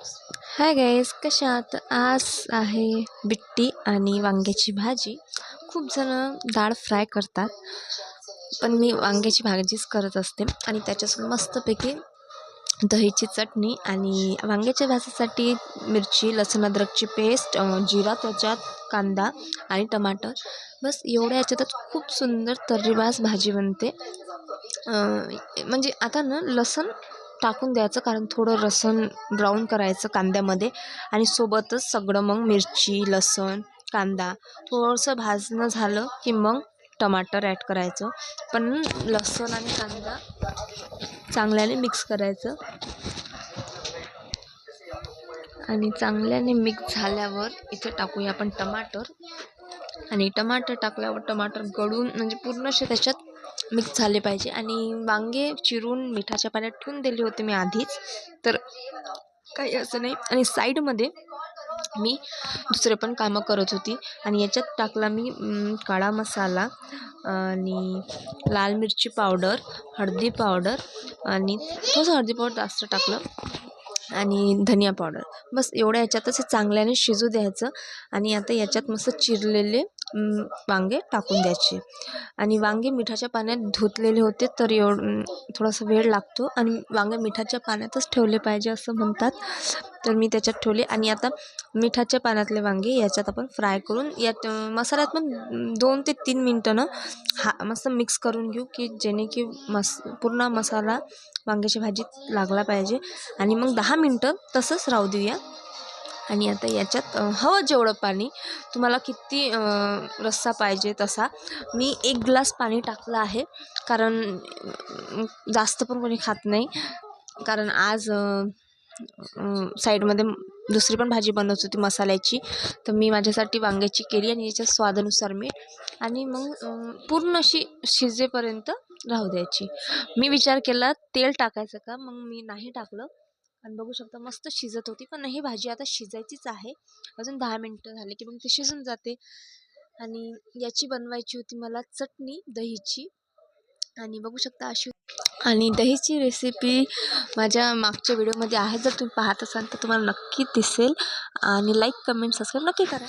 Hi guys कशा आहात? आज आहे बिट्टी आणि वांग्याची भाजी. खूप जण डाळ फ्राय करतात पण मी वांग्याची भाजीच करत असते आणि त्याच्यासोबत मस्तपैकी दहीची चटणी आणि वांग्याच्या भाजीसाठी मिरची लसूण अद्रकची पेस्ट जिरा त्याच्यात कांदा आणि टमाटर. बस एवढ्या याच्यातच खूप सुंदर तर्रीवास भाजी बनते. म्हणजे आता ना लसूण टाकून द्यायचं कारण थोडं लसूण ब्राऊन करायचं कांद्यामध्ये. आणि सोबतच सगळं मग मिरची लसूण कांदा थोडंसं भाजणं झालं की मग टमाटर ॲड करायचं. पण लसूण आणि कांदा चांगल्याने मिक्स करायचं. आणि चांगल्याने मिक्स झाल्यावर इथे टाकूया आपण टमाटर. आणि टमाटर टाकल्यावर टमाटर गळून म्हणजे पूर्ण त्याच्यात मिक्स झाले पाहिजे. आणि वांगे चिरून मिठाच्या पाण्यात ठेवून दिले होते मी आधीच. तर काही असं नाही. आणि साईडमध्ये मी दुसरे पण कामं करत होती. आणि याच्यात टाकला मी काळा मसाला आणि लाल मिरची पावडर हळदी पावडर आणि थोडंसं हळदी पावडर जास्त टाकलं आणि धनिया पावडर बस एवढ्या याच्यातच हे चांगल्याने शिजू द्यायचं. आणि आता याच्यात मस्त चिरलेले वांगे टाकून द्यायचे. आणि वांगे मिठाच्या पाण्यात धुतलेले होते तर एवढ थोडासा वेळ लागतो. आणि वांगे मिठाच्या पाण्यातच ठेवले पाहिजे असं म्हणतात. तर मी त्याच्यात ठेवले. आणि आता मिठाच्या पाण्यातले वांगे याच्यात आपण फ्राय करून यात मसाल्यात पण दोन ते तीन मिनटं ना हा मस्त मिक्स करून घेऊ की जेणे की मस पूर्ण मसाला वांग्याची भाजीत लागला पाहिजे. आणि मग दहा मिनटं तसंच राहू देऊया. आणि आता याच्यात हवं जेवढं पाणी तुम्हाला किती रस्सा पाहिजे तसा. मी एक ग्लास पाणी टाकलं आहे कारण जास्त पण कोणी खात नाही. कारण आज साईडमध्ये दुसरी पण भाजी बनवत होती मसाल्याची. तर मी माझ्यासाठी वांग्याची केली आणि याच्या स्वादानुसार मीठ आणि मग पूर्ण अशी शिजेपर्यंत राहू द्यायची. मी विचार केला तेल टाकायचं का? मग मी नाही टाकलं. आणि बघू शकता मस्त शिजत होती. पण ही भाजी आता शिजायचीच आहे. अजून दहा मिनटं झाले की मग ती शिजून जाते. आणि याची बनवायची होती मला चटणी दहीची. आणि बघू शकता अशी आणि दहीची रेसिपी माझ्या मागच्या व्हिडिओमध्ये आहे. जर तुम्ही पाहत असाल तर तुम्हाला नक्की दिसेल. आणि लाईक कमेंट सबस्क्राईब नक्की करा.